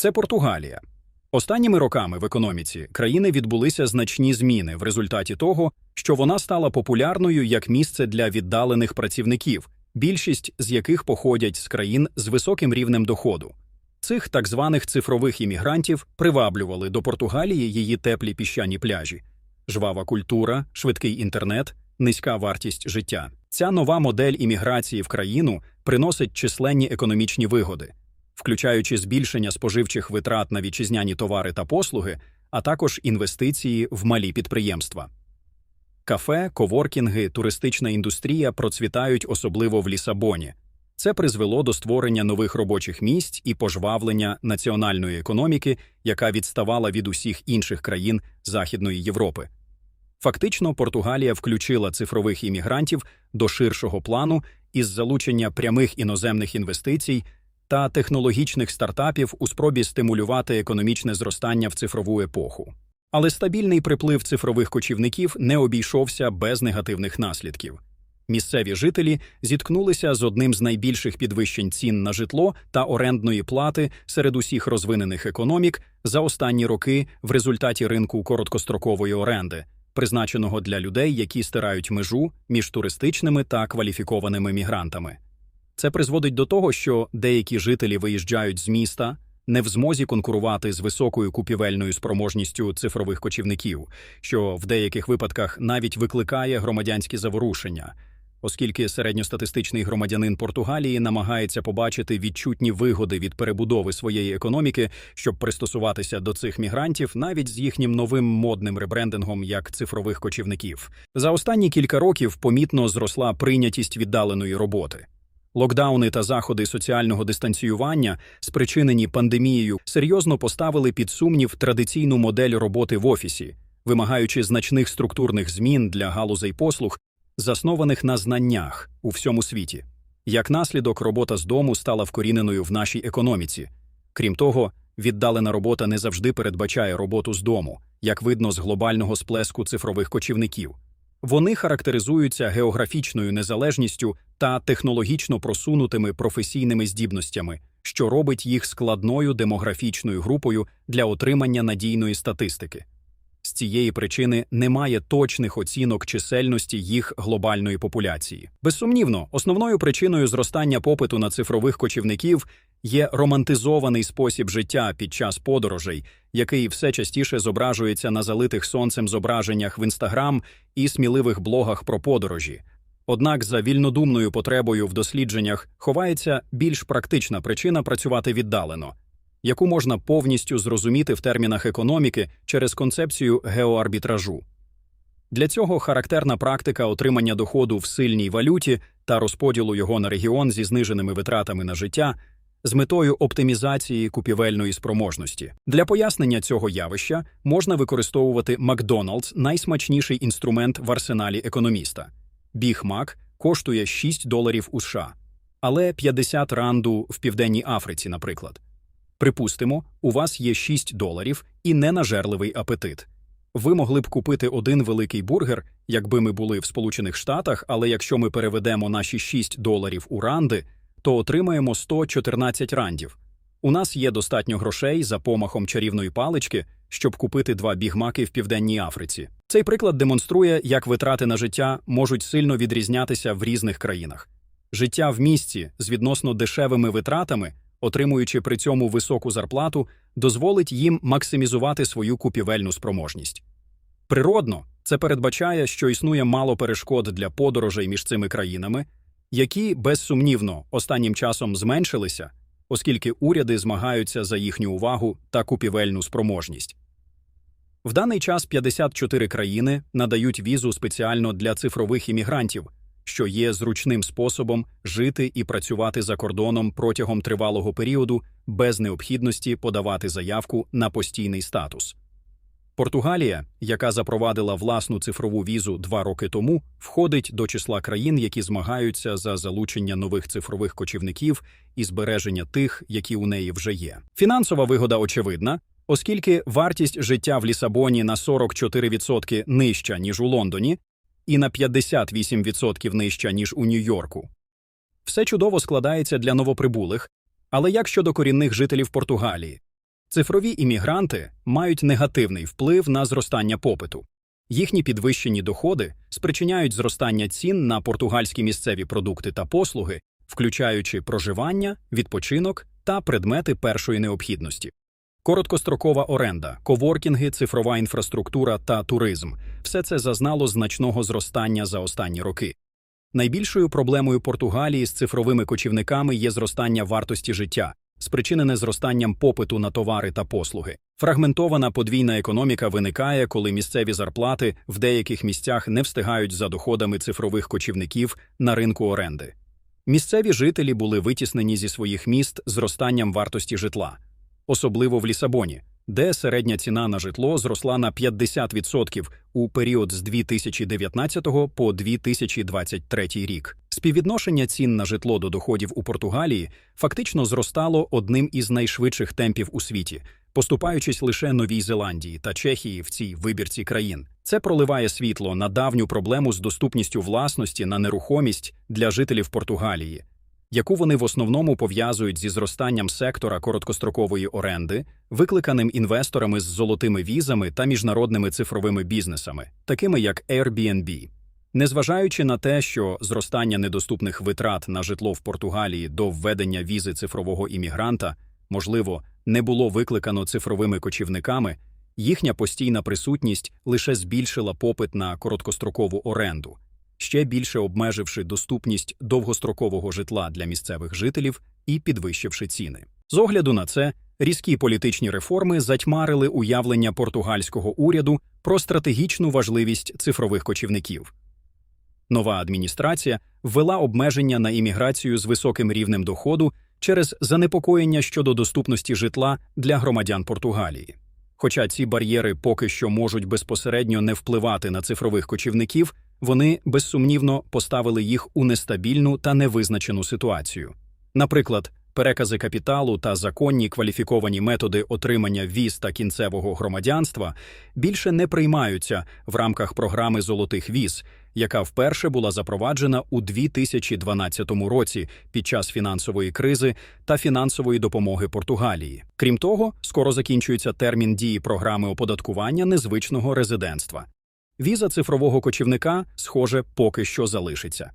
Це Португалія. Останніми роками в економіці країни відбулися значні зміни в результаті того, що вона стала популярною як місце для віддалених працівників, більшість з яких походять з країн з високим рівнем доходу. Цих так званих цифрових іммігрантів приваблювали до Португалії її теплі піщані пляжі, жвава культура, швидкий інтернет, низька вартість життя. Ця нова модель імміграції в країну приносить численні економічні вигоди, включаючи збільшення споживчих витрат на вітчизняні товари та послуги, а також інвестиції в малі підприємства. Кафе, коворкінги, туристична індустрія процвітають особливо в Лісабоні. Це призвело до створення нових робочих місць і пожвавлення національної економіки, яка відставала від усіх інших країн Західної Європи. Фактично, Португалія включила цифрових іммігрантів до ширшого плану із залучення прямих іноземних інвестицій та технологічних стартапів у спробі стимулювати економічне зростання в цифрову епоху. Але стабільний приплив цифрових кочівників не обійшовся без негативних наслідків. Місцеві жителі зіткнулися з одним з найбільших підвищень цін на житло та орендної плати серед усіх розвинених економік за останні роки в результаті ринку короткострокової оренди, призначеного для людей, які стирають межу між туристичними та кваліфікованими мігрантами. Це призводить до того, що деякі жителі виїжджають з міста, не в змозі конкурувати з високою купівельною спроможністю цифрових кочівників, що в деяких випадках навіть викликає громадянські заворушення, оскільки середньостатистичний громадянин Португалії намагається побачити відчутні вигоди від перебудови своєї економіки, щоб пристосуватися до цих мігрантів, навіть з їхнім новим модним ребрендингом як цифрових кочівників. За останні кілька років помітно зросла прийнятість віддаленої роботи. Локдауни та заходи соціального дистанціювання, спричинені пандемією, серйозно поставили під сумнів традиційну модель роботи в офісі, вимагаючи значних структурних змін для галузей послуг, заснованих на знаннях у всьому світі. Як наслідок, робота з дому стала вкоріненою в нашій економіці. Крім того, віддалена робота не завжди передбачає роботу з дому, як видно з глобального сплеску цифрових кочівників. Вони характеризуються географічною незалежністю та технологічно просунутими професійними здібностями, що робить їх складною демографічною групою для отримання надійної статистики. З цієї причини немає точних оцінок чисельності їх глобальної популяції. Безсумнівно, основною причиною зростання попиту на цифрових кочівників є романтизований спосіб життя під час подорожей, який все частіше зображується на залитих сонцем зображеннях в інстаграм і сміливих блогах про подорожі. Однак за вільнодумною потребою в дослідженнях ховається більш практична причина працювати віддалено, яку можна повністю зрозуміти в термінах економіки через концепцію геоарбітражу. Для цього характерна практика отримання доходу в сильній валюті та розподілу його на регіон зі зниженими витратами на життя з метою оптимізації купівельної спроможності. Для пояснення цього явища можна використовувати Макдоналдс найсмачніший інструмент в арсеналі економіста. Біг Мак коштує 6 доларів у США, але 50 ранду в Південній Африці, наприклад. Припустимо, у вас є 6 доларів і ненажерливий апетит. Ви могли б купити один великий бургер, якби ми були в Сполучених Штатах, але якщо ми переведемо наші 6 доларів у ранди, то отримаємо 114 рандів. У нас є достатньо грошей за помахом чарівної палички, щоб купити два бігмаки в Південній Африці. Цей приклад демонструє, як витрати на життя можуть сильно відрізнятися в різних країнах. Життя в місті з відносно дешевими витратами, отримуючи при цьому високу зарплату, дозволить їм максимізувати свою купівельну спроможність. Природно, це передбачає, що існує мало перешкод для подорожей між цими країнами, які безсумнівно останнім часом зменшилися, оскільки уряди змагаються за їхню увагу та купівельну спроможність. В даний час 54 країни надають візу спеціально для цифрових іммігрантів, що є зручним способом жити і працювати за кордоном протягом тривалого періоду без необхідності подавати заявку на постійний статус. Португалія, яка запровадила власну цифрову візу два роки тому, входить до числа країн, які змагаються за залучення нових цифрових кочівників і збереження тих, які у неї вже є. Фінансова вигода очевидна, оскільки вартість життя в Лісабоні на 44% нижча ніж у Лондоні, і на 58% нижча ніж у Нью-Йорку. Все чудово складається для новоприбулих, але як щодо корінних жителів Португалії? Цифрові іммігранти мають негативний вплив на зростання попиту. Їхні підвищені доходи спричиняють зростання цін на португальські місцеві продукти та послуги, включаючи проживання, відпочинок та предмети першої необхідності. Короткострокова оренда, коворкінги, цифрова інфраструктура та туризм все це зазнало значного зростання за останні роки. Найбільшою проблемою Португалії з цифровими кочівниками є зростання вартості життя, спричинене зростанням попиту на товари та послуги. Фрагментована подвійна економіка виникає, коли місцеві зарплати в деяких місцях не встигають за доходами цифрових кочівників на ринку оренди. Місцеві жителі були витіснені зі своїх міст зростанням вартості житла, особливо в Лісабоні, де середня ціна на житло зросла на 50% у період з 2019 по 2023 рік. Співвідношення цін на житло до доходів у Португалії фактично зростало одним із найшвидших темпів у світі, поступаючись лише Новій Зеландії та Чехії в цій вибірці країн. Це проливає світло на давню проблему з доступністю власності на нерухомість для жителів Португалії, яку вони в основному пов'язують зі зростанням сектора короткострокової оренди, викликаним інвесторами з золотими візами та міжнародними цифровими бізнесами, такими як Airbnb. Незважаючи на те, що зростання недоступних витрат на житло в Португалії до введення візи цифрового іммігранта, можливо, не було викликано цифровими кочівниками, їхня постійна присутність лише збільшила попит на короткострокову оренду, ще більше обмеживши доступність довгострокового житла для місцевих жителів і підвищивши ціни. З огляду на це, різкі політичні реформи затьмарили уявлення португальського уряду про стратегічну важливість цифрових кочівників. Нова адміністрація ввела обмеження на імміграцію з високим рівнем доходу через занепокоєння щодо доступності житла для громадян Португалії. Хоча ці бар'єри поки що можуть безпосередньо не впливати на цифрових кочівників, вони безсумнівно поставили їх у нестабільну та невизначену ситуацію. Наприклад, перекази капіталу та законні кваліфіковані методи отримання віз та кінцевого громадянства більше не приймаються в рамках програми золотих віз, яка вперше була запроваджена у 2012 році під час фінансової кризи та фінансової допомоги Португалії. Крім того, скоро закінчується термін дії програми оподаткування незвичного резидентства. Віза цифрового кочівника, схоже, поки що залишиться.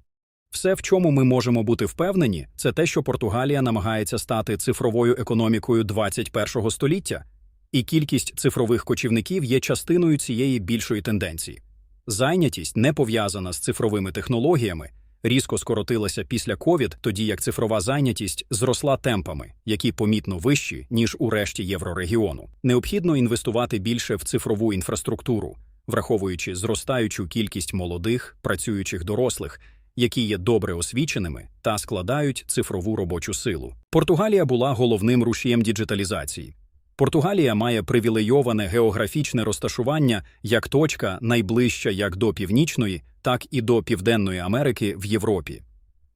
Все, в чому ми можемо бути впевнені, це те, що Португалія намагається стати цифровою економікою 21 століття, і кількість цифрових кочівників є частиною цієї більшої тенденції. Зайнятість, не пов'язана з цифровими технологіями, різко скоротилася після COVID, тоді як цифрова зайнятість зросла темпами, які помітно вищі, ніж у решті єврорегіону. Необхідно інвестувати більше в цифрову інфраструктуру, враховуючи зростаючу кількість молодих, працюючих дорослих, які є добре освіченими та складають цифрову робочу силу. Португалія була головним рушієм діджиталізації. Португалія має привілейоване географічне розташування як точка найближча як до Північної, так і до Південної Америки в Європі.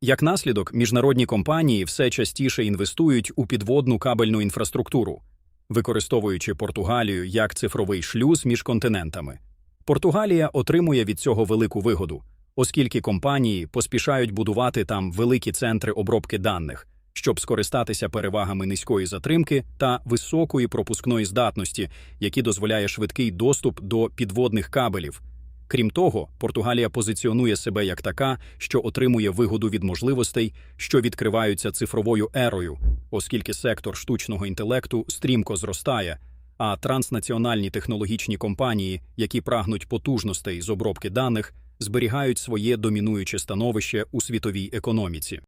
Як наслідок, міжнародні компанії все частіше інвестують у підводну кабельну інфраструктуру, використовуючи Португалію як цифровий шлюз між континентами. Португалія отримує від цього велику вигоду, оскільки компанії поспішають будувати там великі центри обробки даних, щоб скористатися перевагами низької затримки та високої пропускної здатності, які дозволяє швидкий доступ до підводних кабелів. Крім того, Португалія позиціонує себе як така, що отримує вигоду від можливостей, що відкриваються цифровою ерою, оскільки сектор штучного інтелекту стрімко зростає, а транснаціональні технологічні компанії, які прагнуть потужностей з обробки даних, зберігають своє домінуюче становище у світовій економіці.